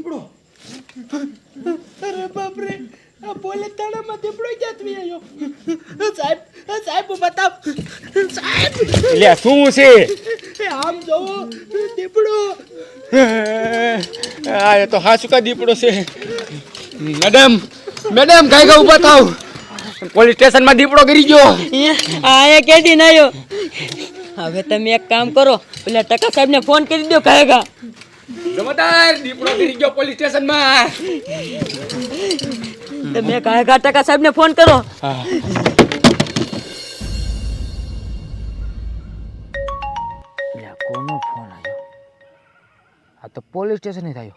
દીપડો. અરે બાપ રે આ બોલે તણામાં દીપડો ક્યાં થઈ આવ્યો સાહેબ સાહેબ બતાવ. સાહેબ! લે શું છે? આમ જોવો દીપડો. આ એ તો હાસુકા દીપડો છે. મેડમ મેડમ કઈ કઈ ઊભા થાવ. પોલીસ સ્ટેશનમાં દીપડો કરી ગયો. આ એ કેડી નાયો. હવે તમે એક કામ કરો પેલા ટકા સાહેબને ફોન કરી દો કાયગા જમાદાર દીપડો ગરી ગયો પોલીસ સ્ટેશનમાં તમે કાય ટકા સાહેબ ને ફોન કરો કોનો ફોન આવ્યો આ તો પોલીસ સ્ટેશન થયો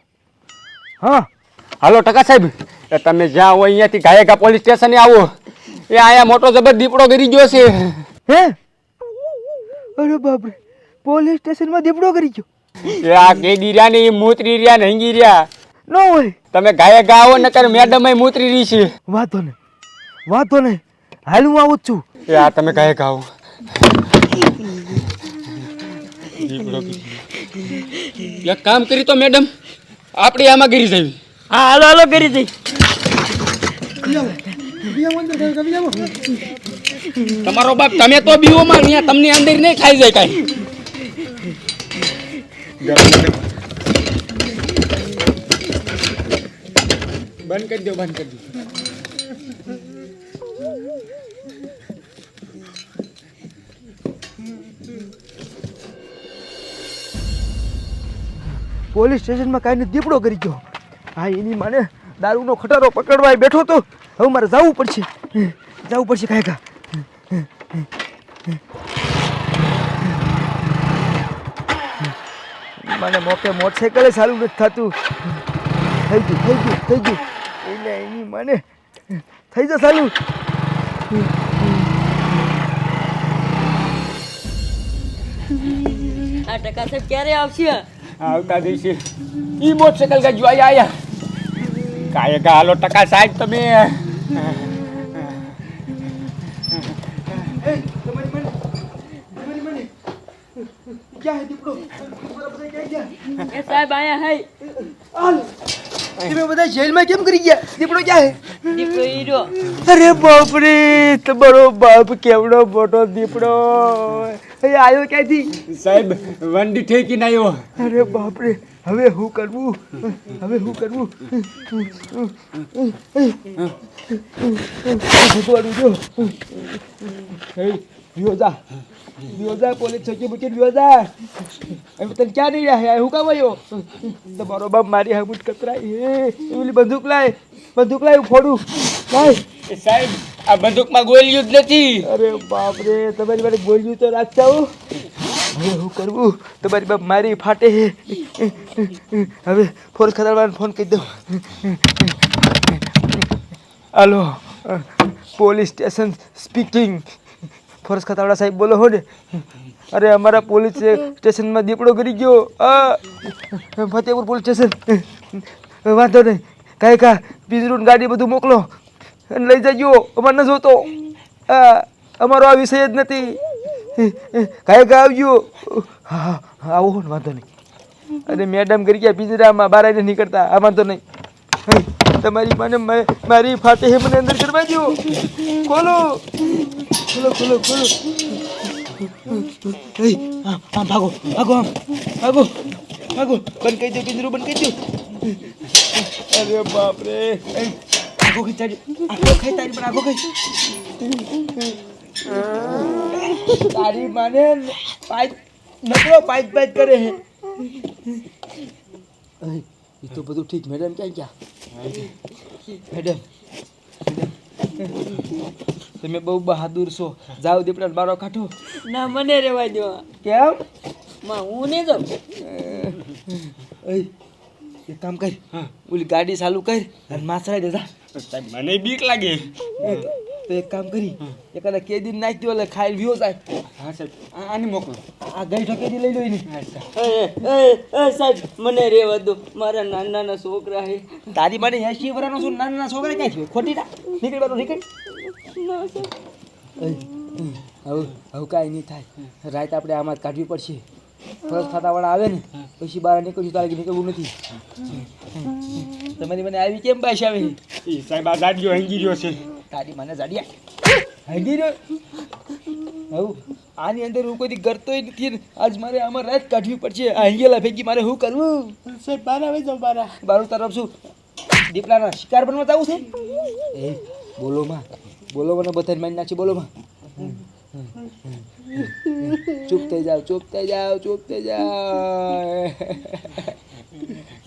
હા. હાલો ટકા સાહેબ. એ તમે જ્યાં હોય અહીંયાથી ગાયકા પોલીસ સ્ટેશને આવો. એ આયા મોટો જબર દીપડો ગરી ગયો છે. હે? અરે બાપરે પોલીસ સ્ટેશનમાં દીપડો કરી ગયો. એ આ કે રહ્યા ને એ મૂતરી રહ્યા ને હંગી રહ્યા. ન હોય. તમે ગાયક આવો નકર મેડમ મૂતરી રહી છે. વાંધો નહીં. વાંધો નહીં. હાલ હું આવું જ છું. એ આ તમે ગયો. એક કામ કરી તો મેડમ આપણે આમાં ગીરી જવી હા હાલો હાલો ગીરી જઈ. તમારો બાપ તમે તો બીવો માં તમને અંદર નહીં ખાઈ જાય કાંઈ. બંધ કરી દો, બંધ કરી દો. પોલીસ સ્ટેશનમાં કાંઈ દીપડો કરી ગયો. હા, એની માને દારૂનો ખટારો પકડવા બેઠો તો હવે મારે જવું પડશે. જવું પડશે કાંઈ કા મને મોકે મોટરસાઇકલે સારું નથી થતું. થઈ ગયું થઈ ગયું થઈ ગયું. એટલે એની મને થઈ જશે સારું. આ ટકા સાહેબ ક્યારે આવશે? આવતા દિવસે ઈ મોટરસાઇકલ કા જોઈ આયા કાય કા હાલો ટકા સાહેબ તમે. ક્યાં હે દીપડો? બરાબર ક્યાં ગયા? એ સાહેબ આયા હೈ. હાલ. તમે બધા જેલમાં કેમ કરી ગયા? દીપડો ક્યાં હે? દીપડો હીરો અરે બાપરે તમારો બાપ કેવડો મોટો દીપડો. એ આવ્યો ક્યાંથી? સાહેબ વંડી ઠેકી આવ્યો. અરે બાપરે હવે શું કરવું? હવે શું કરવું? ભગવાનું જો વ્યોજા વ્યોજા પોલીસ ચોકી મૂકી? વ્યોજા એમ તને ક્યાં નહીં રહ્યા? હું કામ આવ્યો? તમારો બાપ મારી હમુટ કતરાય. એ એલી બંદૂક લાય. બંદૂક લાય ફોડું. લાય. સાહેબ આ બંદૂકમાં ગોળીયું જ નથી. અરે બાપ રે તમારી પાસે ગોળીયું તો રાખતા હો. હવે શું કરવું? તમારી બાપ મારી ફાટે હવે ફોન ખરાડવાનો ફોન કહી દઉં. Hello, police station speaking. Forest ખતાવડા સાહેબ બોલો હો ને. અરે અમારા પોલીસ સ્ટેશનમાં દીપડો કરી ગયો. Fatepur police station. વાંધો નહીં. કાંઈ કા પિંજરું ગાડી બધું મોકલો. લઈ જજો, અમારે ન જોતો. અમારો આ વિષય જ નથી. કાંઈ કા આવજો હા, આવો ને, વાંધો નહીં. અરે મેડમ કરી ગયા, પિંજરામાં બહાર આવીને નીકળતા. આ વાંધો નહીં. તમારી મને મારી હે મને અંદર કરવા દો ખોલો. ખોલો ખોલો ખોલો. આમ ભાગો ભાગો આમ. ભાગો ભાગો. બંધ કરી દો પિંજરું, બંધ કરી દો અરે બાપ રે આખો ખાઈ તારી આખો ખાઈ તારી પણ આખો ખાઈ. તારી માને પાઇપ નકરો પાઇપ પાઇપ કરે હે એ તો બધું ઠીક. મેડમ ક્યાં ક્યાં મેડમ તમે બહુ બહાદુર છો. જાઓ દીપડા બારો કાઢો. ના મને રેવા દો. કેમ? માં હું નહીં જાઉં? એ એક કામ કર. ઓલી ગાડી ચાલુ કર અને માસરા દેતા સાહેબ મને બીક લાગે. તો એક કામ કરી એકાદા કેદી નાખી દો એટલે ખાઈ વ્યો જાય હા સાહેબ. આ- આની મોકલો. આ ગઈ કેદી લઈ લો એની. એ, એ, એ, સાહેબ મને રેવા દો. મારા નાના નાના છોકરા હે તારી મને એસી વર્ષનો છું નાના નાના છોકરા ક્યાં છે ખોટી ના નીકળી બાજુ નીકળી. ના સાહેબ. હવે હવે કાંઈ નહીં થાય. રાત આપણે આમાં જ કાઢવી પડશે. ફરજ ખાતાવાળા આવે ને પછી બહાર નીકળ્યું તારે નીકળવું નથી. તમારી મને આવી કેમ પાછી આવી? એ સાહેબ આ દાડીઓ હંગી રહ્યો છે. તારી મને જાડિયા હંગી રહ્યો? હું આની અંદર હું કોઈ કરતોય નથી આજ મારે આમાં રાત કાઢવી પડશે. આ હંગેલા ભેગી મારે શું કરવું? સાહેબ બારા વહી જાઓ બાર. બારું તરફ શું? દીપડાના શિકાર બનવા જવું છે? એ બોલો માં. બોલો મને બધા મારી નાખશે બોલો માં. ચૂપ થઈ જાઓ ચૂપ થઈ જાઓ ચૂપ થઈ જાઓ.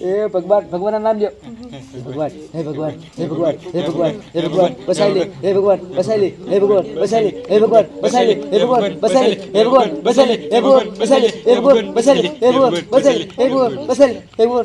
એ ભગવાન ભગવાનના નામ લ્યો. હે ભગવાન હે ભગવાન હે ભગવાન હે ભગવાન હે ભગવાન બસાઈ લે હે ભગવાન બસાઈ લે હે ભગવાન બસાઈ લે હે ભગવાન બસાઈ લે હે ભગવાન બસાઈ લે હે ભગવાન બસાઈ લે હે ભગવાન બસાઈ લે હે ભગવાન બસાઈ લે હે ભગવાન